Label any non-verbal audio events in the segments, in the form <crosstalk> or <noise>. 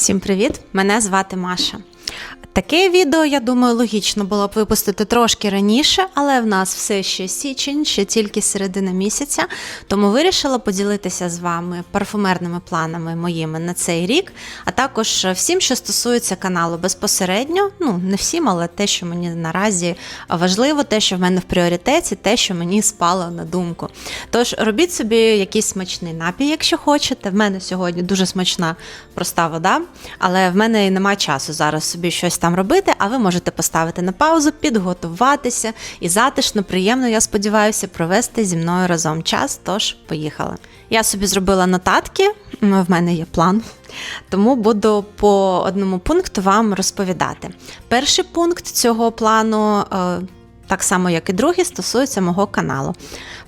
Всім привіт! Мене звати Маша. Таке відео, я думаю, логічно було б випустити трошки раніше, але в нас все ще січень, ще тільки середина місяця. Тому вирішила поділитися з вами парфумерними планами моїми на цей рік, а також всім, що стосується каналу безпосередньо. Ну, не всім, але те, що мені наразі важливо, те, що в мене в пріоритеті, те, що мені спало на думку. Тож робіть собі якийсь смачний напій, якщо хочете. В мене сьогодні дуже смачна проста вода, але в мене і немає часу зараз собі щось там робити. А ви можете поставити на паузу, підготуватися і затишно, приємно, я сподіваюся, провести зі мною разом час. Тож поїхали. Я собі зробила нотатки, в мене є план. Тому буду по одному пункту вам розповідати. Перший пункт цього плану, е, так само як і другий, стосується мого каналу.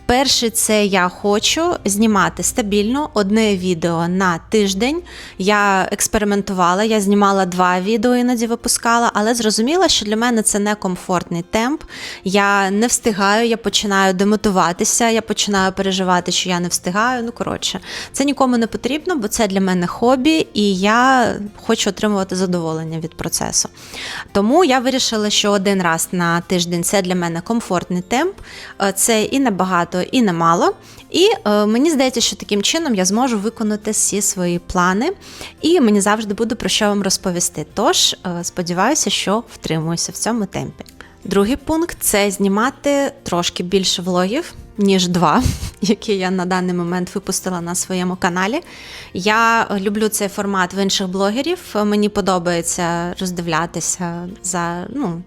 Перший це я хочу знімати стабільно одне відео на тиждень. Я експериментувала, я знімала два відео, іноді випускала, але зрозуміла, що для мене це некомфортний темп. Я не встигаю, я починаю демотуватися, я починаю переживати, що я не встигаю. Ну коротше, це нікому не потрібно, бо це для мене хобі, і я хочу отримувати задоволення від процесу. Тому я вирішила, що один раз на тиждень це для мене комфортний темп. Е, Це і небагато, і немало. І е, мені здається, що таким чином я зможу виконати всі свої плани, і мені завжди буде про що вам розповісти. Тож е, сподіваюся, що втримуюся в цьому темпі. Другий пункт це знімати трошки більше влогів. Ніж два, <laughs> які я на даний момент випустила на своєму каналі. Я люблю цей формат в інших блогерів. Мені подобається роздивлятися за ну,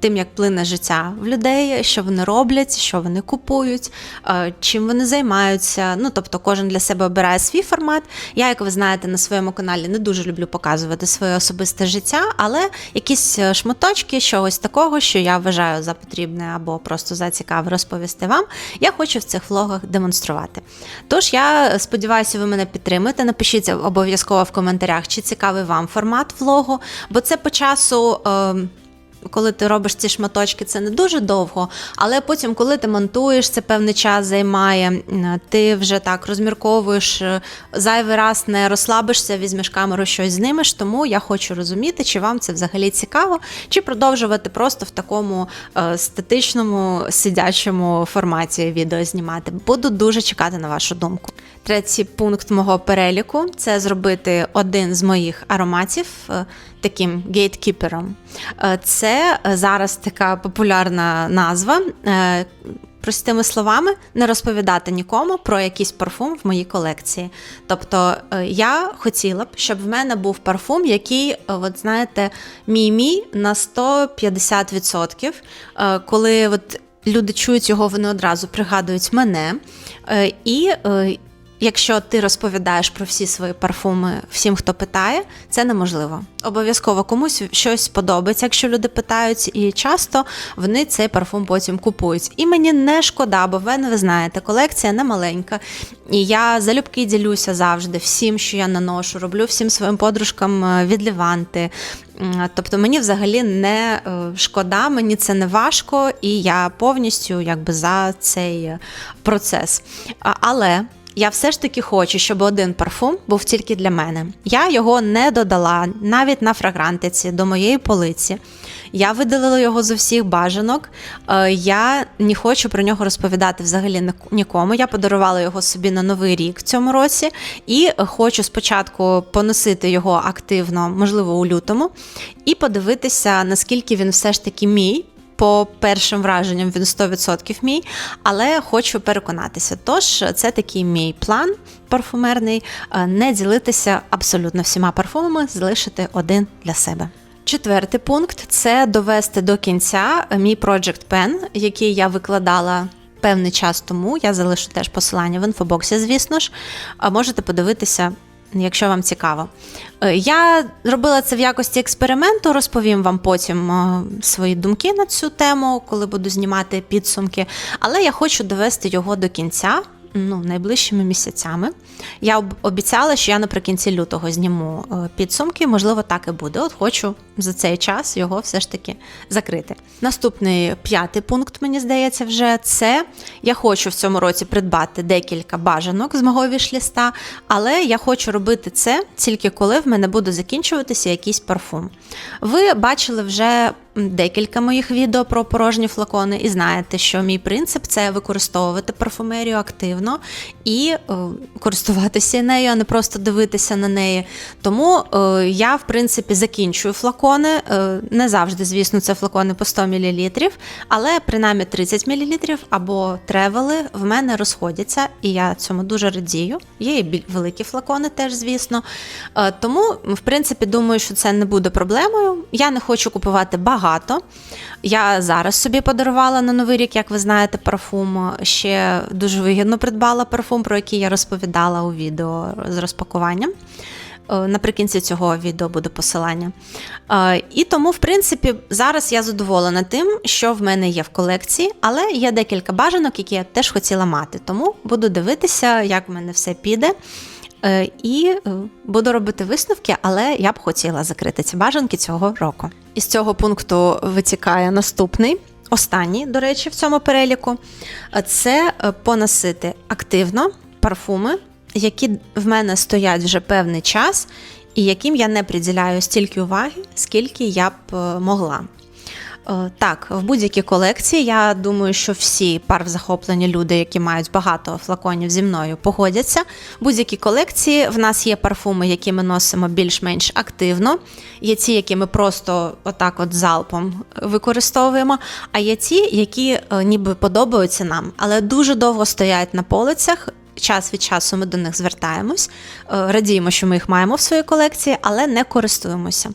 тим, як плине життя в людей, що вони роблять, що вони купують, е, чим вони займаються. Ну, тобто, кожен для себе обирає свій формат. Я, як ви знаєте, на своєму каналі не дуже люблю показувати своє особисте життя, але якісь е, шматочки, чогось такого, що я вважаю за потрібне або просто за цікаве розповісти вам, я хочу в цих влогах демонструвати. Тож я сподіваюся, ви мене підтримуєте. Напишіть обов'язково в коментарях, чи цікавий вам формат влогу, бо це по часу. Е, коли ти робиш ці шматочки, це не дуже довго, але потім, коли ти монтуєш, це певний час займає, ти вже так розмірковуєш, е, зайвий раз не розслабишся, візьмеш камеру, щось знімеш. Тому я хочу розуміти, чи вам це взагалі цікаво, чи продовжувати просто в такому е, статичному сидячому форматі відео знімати. Буду дуже чекати на вашу думку. Третій пункт мого переліку це зробити один з моїх ароматів е, таким гейткіпером. Е, Це зараз така популярна назва. Е, Простими словами, не розповідати нікому про якийсь парфум в моїй колекції. Тобто е, я хотіла б, щоб в мене був парфум, який, е, от знаєте, мій мій на 150%. Е, Коли от люди чують його, вони одразу пригадують мене. Е, І е, Якщо ти розповідаєш про всі свої парфуми всім, хто питає, це неможливо. Обов'язково комусь щось сподобається, якщо люди питають, і часто вони цей парфум потім купують. І мені не шкода, бо в ви знаєте, колекція не маленька. І я залюбки ділюся завжди всім, що я наношу, роблю всім своїм подружкам е, відліванти. Тобто мені взагалі не е, шкода, мені це не важко, і я повністю якби за цей е, процес. Але я все ж таки хочу, щоб один парфум був тільки для мене. Я його не додала навіть на фрагрантиці до моєї полиці. Я видалила його з усіх бажанок. Е, Я не хочу про нього розповідати взагалі нікому. Я подарувала його собі на новий рік в цьому році і хочу спочатку поносити його активно, можливо, у лютому, і подивитися, наскільки він все ж таки мій по першим враженням він 100% мій, але хочу переконатися. Тож це такий мій план парфумерний: е, не ділитися абсолютно всіма парфумами, залишити один для себе. Четвертий пункт це довести до кінця мій Project Pen, який я викладала. Певний час тому я залишу теж посилання в інфобоксі, звісно ж. Можете подивитися якщо вам цікаво. Е, Я робила це в якості експерименту, розповім вам потім е, свої думки на цю тему, коли буду знімати підсумки. Але я хочу довести його до кінця. ну, найближчими місяцями. Я обіцяла, що я наприкінці лютого зніму е, підсумки. Можливо, так і буде. От хочу за цей час його все ж таки закрити. Наступний п'ятий пункт, мені здається, вже це я хочу в цьому році придбати декілька бажанок з мого вішліста, але я хочу робити це тільки коли в мене буде закінчуватися якийсь парфум. Ви бачили вже декілька моїх відео про порожні флакони, і знаєте, що мій принцип це використовувати парфумерію активно і е, користуватися нею, а не просто дивитися на неї. Тому е, я, в принципі, закінчую флакони. Е, не завжди, звісно, це флакони по 100 мл, але принаймні 30 мл або тревели в мене розходяться, і я цьому дуже радію. Є і великі флакони теж, звісно. Е, Тому, в принципі, думаю, що це не буде проблемою. Я не хочу купувати багато. Я зараз собі подарувала на новий рік, як ви знаєте, парфум. Ще дуже вигідно придбала парфум, про який я розповідала у відео з розпакуванням. Е, Наприкінці цього відео буде посилання. Е, І тому, в принципі, зараз я задоволена тим, що в мене є в колекції, але є декілька бажанок, які я теж хотіла мати. Тому буду дивитися, як в мене все піде. Е, І буду робити висновки, але я б хотіла закрити ці бажанки цього року. Із цього пункту витікає наступний. Останній, до речі, в цьому переліку це поносити активно парфуми, які в мене стоять вже певний час, і яким я не приділяю стільки уваги, скільки я б е, могла. Е, Так, в будь-якій колекції я думаю, що всі парвзахоплені люди, які мають багато флаконів зі мною, погодяться. В будь-якій колекції в нас є парфуми, які ми носимо більш-менш активно. Є ті, які ми просто отак от залпом використовуємо. А є ті, які е, ніби подобаються нам, але дуже довго стоять на полицях. Час від часу ми до них звертаємось, е, радіємо, що ми їх маємо в своїй колекції, але не користуємося.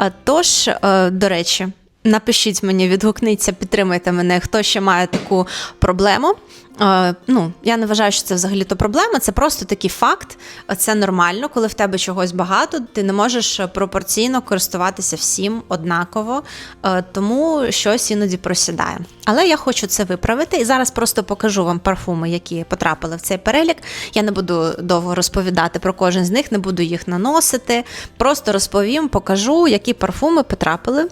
Е, Тож, е, до речі, напишіть мені, відгукніться, підтримайте мене, хто ще має таку проблему. Е, Ну, я не вважаю, що це взагалі то проблема, це просто такий факт. Це нормально, коли в тебе чогось багато, ти не можеш пропорційно користуватися всім однаково, е, тому щось іноді просідає. Але я хочу це виправити і зараз просто покажу вам парфуми, які потрапили в цей перелік. Я не буду довго розповідати про кожен з них, не буду їх наносити. Просто розповім, покажу, які парфуми потрапили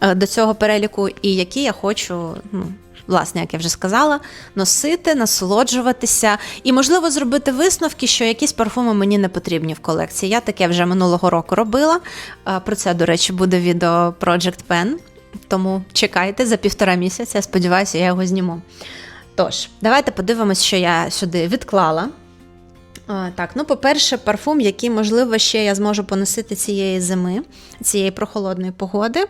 е, до цього переліку, і які я хочу. Ну, Власне, як я вже сказала, носити, насолоджуватися і, можливо, зробити висновки, що якісь парфуми мені не потрібні в колекції. Я таке вже минулого року робила. Е, Про це, до речі, буде відео Project Pen. Тому чекайте за півтора місяця. Я сподіваюся, я його зніму. Тож, давайте подивимось, що я сюди відклала. А, Так, ну, по-перше, парфум, який, можливо, ще я зможу поносити цієї зими, цієї прохолодної погоди.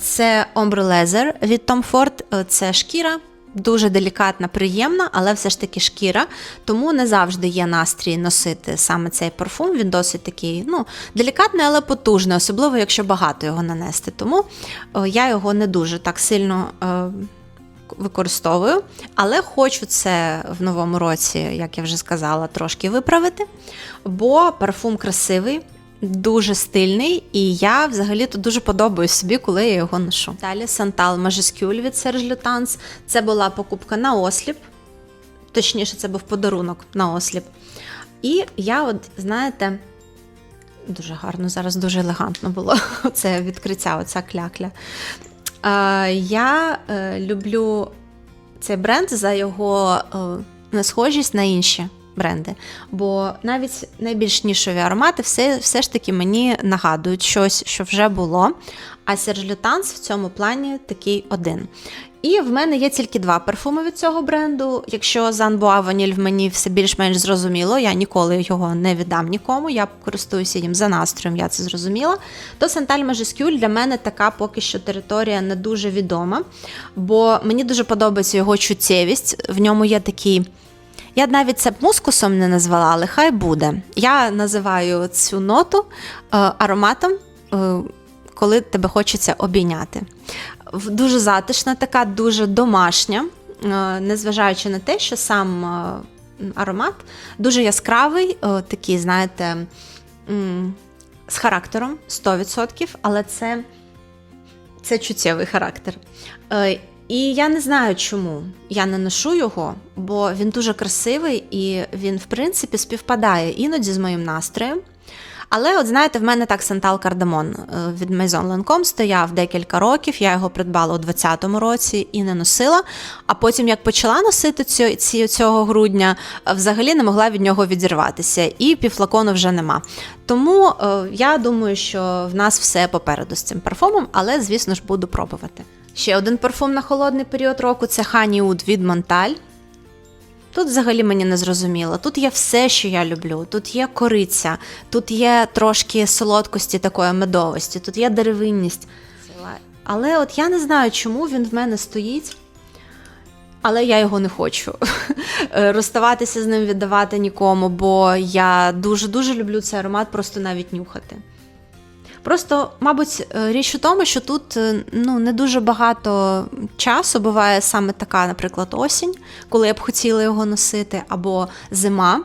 Це Ombre Leather від Tom Ford. Це шкіра. Дуже делікатна, приємна, але все ж таки шкіра. Тому не завжди є настрій носити саме цей парфум. Він досить такий, ну, делікатний, але потужний, особливо якщо багато його нанести. Тому о, я його не дуже так сильно е, використовую, але хочу це в новому році, як я вже сказала, трошки виправити. Бо парфум красивий, дуже стильний, і я взагалі то дуже подобаюсь собі, коли я його ношу. Далі Сантал Мажескюль від Serge Lutens. Це була покупка на осліп. Точніше, це був подарунок на осліп. І я, от, знаєте, дуже гарно, зараз дуже елегантно було <laughs> це відкриття, оця клякля. Е, Я е, люблю цей бренд за його е, несхожість на інші бренди. Бо навіть найбільш нішові аромати все, все ж таки мені нагадують щось, що вже було. А Lutens в цьому плані такий один. І в мене є тільки два парфуми від цього бренду. Якщо Занбоа Ваніль в мені все більш-менш зрозуміло, я ніколи його не віддам нікому, я користуюся їм за настроєм, я це зрозуміла. То Санталь Мажескюль для мене така поки що територія не дуже відома, бо мені дуже подобається його чуттєвість. В ньому є такий. Я навіть це б мускусом не назвала, але хай буде. Я називаю цю ноту е, ароматом, е, коли тебе хочеться обійняти. Дуже затишна, така, дуже домашня, е, незважаючи на те, що сам е, аромат дуже яскравий, е, такий, знаєте, з характером 100%, але це, це чуттєвий характер. І я не знаю, чому я не ношу його, бо він дуже красивий і він, в принципі, співпадає іноді з моїм настроєм. Але, от знаєте, в мене так Сантал Кардамон е, від Maison Lancome стояв декілька років. Я його придбала у 2020 році і не носила. А потім, як почала носити цю, ці, цього грудня, е, взагалі не могла від нього відірватися, і півфлакону вже нема. Тому е, я думаю, що в нас все попереду з цим парфумом, але, звісно ж, буду пробувати. Ще один парфум на холодний період року це Honey Oud від Монталь. Тут взагалі мені не зрозуміло. Тут є все, що я люблю. Тут є кориця, тут є трошки солодкості такої медовості, тут є деревинність. Але от я не знаю, чому він в мене стоїть. Але я його не хочу <laughs> розставатися з ним, віддавати нікому, бо я дуже-дуже люблю цей аромат, просто навіть нюхати. Просто, мабуть, е, річ у тому, що тут е, ну, не дуже багато часу буває саме така, наприклад, осінь, коли я б хотіла його носити, або зима.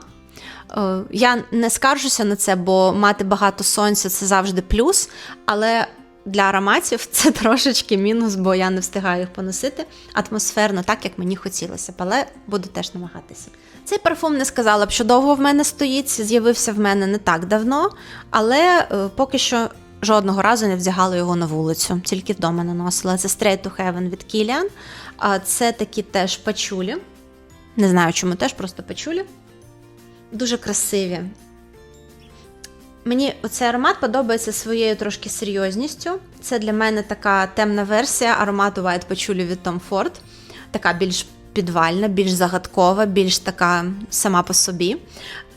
Е, Я не скаржуся на це, бо мати багато сонця це завжди плюс. Але для ароматів це <laughs> трошечки мінус, бо я не встигаю їх поносити атмосферно, так як мені хотілося б, але буду теж намагатися. Цей парфум не сказала б, що довго в мене стоїть, з'явився в мене не так давно, але поки що жодного разу не вдягала його на вулицю, тільки вдома наносила. Це Straight to Heaven від Kilian. А це такі теж пачулі. Не знаю, чому теж, просто пачулі. Дуже красиві. Мені цей аромат подобається своєю трошки серйозністю. Це для мене така темна версія аромату White Patchouli від Tom Ford. Така більш підвальна, більш загадкова, більш така сама по собі.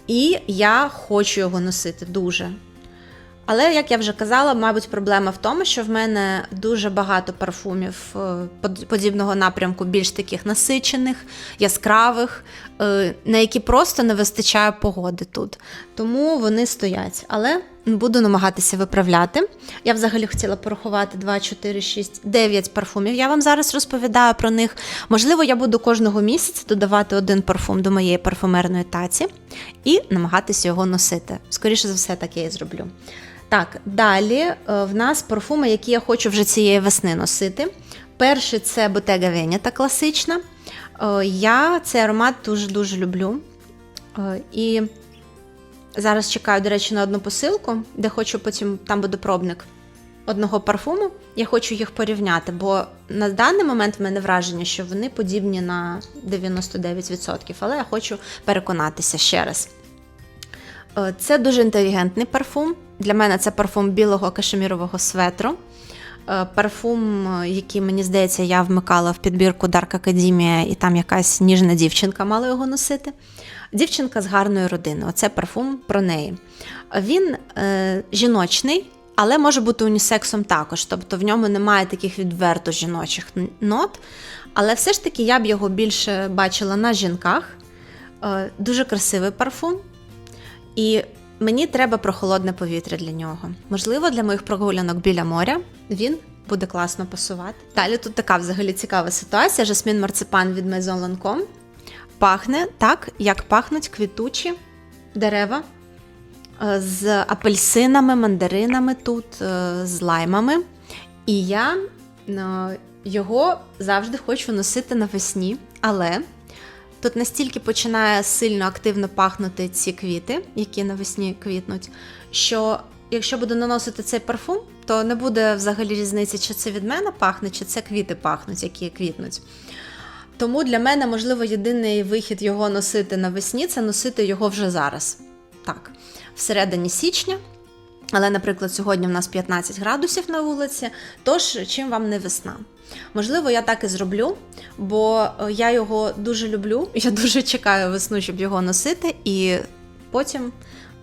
І я хочу його носити дуже. Але, як я вже казала, мабуть, проблема в тому, що в мене дуже багато парфумів е, подібного напрямку, більш таких насичених, яскравих, е, на які просто не вистачає погоди тут. Тому вони стоять. Але буду намагатися виправляти. Я взагалі хотіла порахувати 2, 4, 6, 9 парфумів. Я вам зараз розповідаю про них. Можливо, я буду кожного місяця додавати один парфум до моєї парфумерної таці і намагатися його носити. Скоріше за все, так я і зроблю. Так, далі е, в нас парфуми, які я хочу вже цієї весни носити. Перший це Bottega Veneta класична. Е, Я цей аромат дуже-дуже люблю. Е, І зараз чекаю, до речі, на одну посилку, де хочу потім, там буде пробник одного парфуму. Я хочу їх порівняти, бо на даний момент в мене враження, що вони подібні на 99%, але я хочу переконатися ще раз. Е, Це дуже інтелігентний парфум. Для мене це парфум білого кашемірового светру. Е, Парфум, який, мені здається, я вмикала в підбірку Dark Academia, і там якась ніжна дівчинка мала його носити. Дівчинка з гарної родини. Оце парфум про неї. Він е, жіночний, але може бути унісексом також. Тобто в ньому немає таких відверто жіночих нот. Але все ж таки я б його більше бачила на жінках. Е, дуже красивий парфум. І мені треба прохолодне повітря для нього. Можливо, для моїх прогулянок біля моря він буде класно пасувати. Далі тут така взагалі цікава ситуація. Жасмін марципан від Maison Lancome. Пахне так, як пахнуть квітучі дерева е, з апельсинами, мандаринами тут, е, з лаймами. І я е, його завжди хочу носити навесні, але Тут настільки починає сильно активно пахнути ці квіти, які навесні квітнуть, що якщо буду наносити цей парфум, то не буде взагалі різниці, чи це від мене пахне, чи це квіти пахнуть, які квітнуть. Тому для мене, можливо, єдиний вихід його носити навесні це носити його вже зараз. Так, всередині січня. Але, наприклад, сьогодні в нас 15 градусів на вулиці, тож чим вам не весна? Можливо, я так і зроблю, бо е, я його дуже люблю. <laughs> Я дуже чекаю весну, щоб його носити, і потім.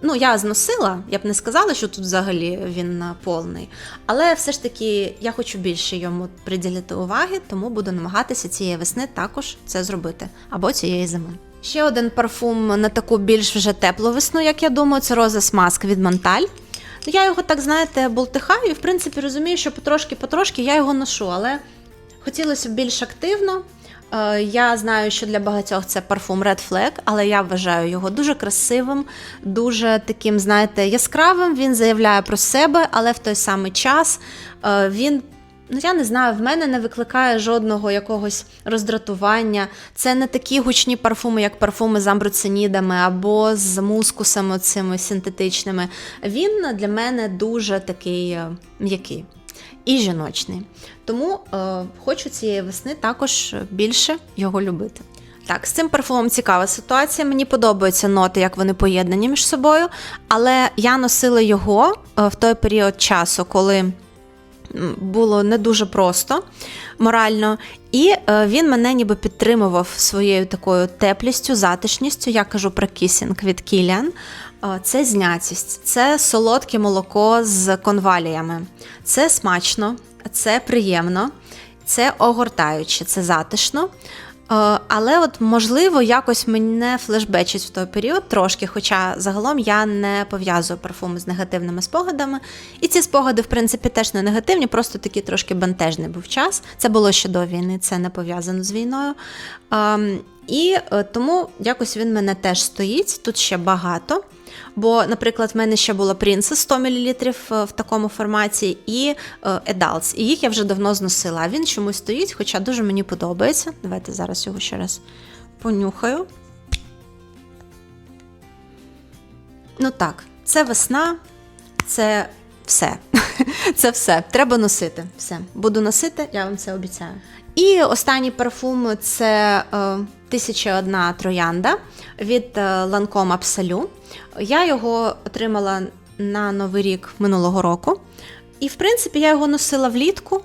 Ну, я зносила, я б не сказала, що тут взагалі він повний. Але все ж таки я хочу більше йому приділити уваги, тому буду намагатися цієї весни також це зробити або цієї зими. Ще один парфум на таку більш вже теплу весну, як я думаю, це Roses Mask від Монталь. Ну, я його так, знаєте, болтихаю і в принципі розумію, що потрошки-потрошки я його ношу, але хотілося б більш активно. Е, Я знаю, що для багатьох це парфум Red Flag, але я вважаю його дуже красивим, дуже таким, знаєте, яскравим. Він заявляє про себе, але в той самий час е, він ну я не знаю, в мене не викликає жодного якогось роздратування. Це не такі гучні парфуми, як парфуми з амброцинідами або з мускусами цими синтетичними. Він для мене дуже такий е, м'який і жіночний. Тому е, хочу цієї весни також більше його любити. Так, з цим парфумом цікава ситуація. Мені подобаються ноти, як вони поєднані між собою. Але я носила його е, в той період часу, коли було не дуже просто морально, і е, він мене ніби підтримував своєю такою теплістю, затишністю. Я кажу про кісінг від Кіліан. Це знятість, це солодке молоко з конваліями. Це смачно, це приємно, це огортаюче, це затишно. Але от можливо якось мене флешбечить в той період трошки, хоча загалом я не пов'язую парфуми з негативними спогадами. І ці спогади, в принципі, теж не негативні, просто такий трошки бентежний був час. Це було ще до війни, це не пов'язано з війною. Ем, І е, тому якось він мене теж стоїть. Тут ще багато. Бо, наприклад, в мене ще було Princess 100 мл в такому форматі і е, Adults, і їх я вже давно зносила. Він чомусь стоїть, хоча дуже мені подобається. Давайте зараз його ще раз понюхаю. Ну так, це весна, це все. <laughs> Це все. Треба носити. Все. Буду носити, я вам це обіцяю. І останній парфум це е, 1001 троянда від Ланком Lancome Absolu. Я його отримала на Новий рік минулого року. І, в принципі, я його носила влітку,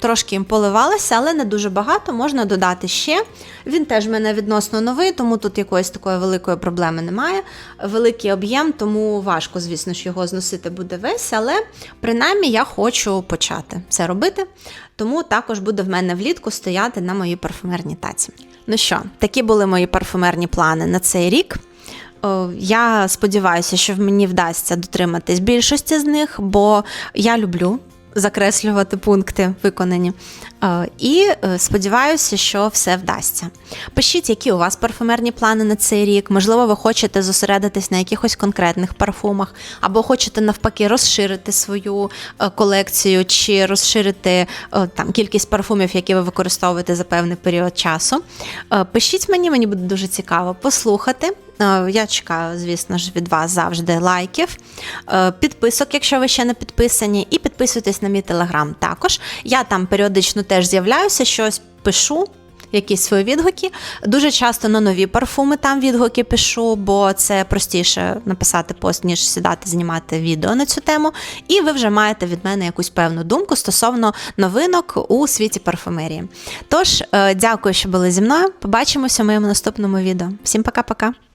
трошки їм поливалася, але не дуже багато, можна додати ще. Він теж в мене відносно новий, тому тут якоїсь такої великої проблеми немає. Великий об'єм, тому важко, звісно ж, його зносити буде весь, але принаймні я хочу почати це робити. Тому також буде в мене влітку стояти на моїй парфумерній таці. Ну що, такі були мої парфумерні плани на цей рік. Я сподіваюся, що мені вдасться дотриматись більшості з них, бо я люблю закреслювати пункти виконані. Е, І е, сподіваюся, що все вдасться. Пишіть, які у вас парфумерні плани на цей рік. Можливо, ви хочете зосередитись на якихось конкретних парфумах, або хочете навпаки розширити свою е, колекцію, чи розширити там кількість парфумів, які ви використовуєте за певний період часу. Пишіть мені, мені буде дуже цікаво послухати. Е, Я чекаю, звісно ж, від вас завжди лайків, е, підписок, якщо ви ще не підписані, і підписуйтесь на мій телеграм також. Я там періодично теж з'являюся, щось пишу. Якісь свої відгуки. Дуже часто на нові парфуми там відгуки пишу, бо це простіше написати пост, ніж сідати, знімати відео на цю тему. І ви вже маєте від мене якусь певну думку стосовно новинок у світі парфумерії. Тож, е, дякую, що були зі мною. Побачимося в моєму наступному відео. Всім пока-пока!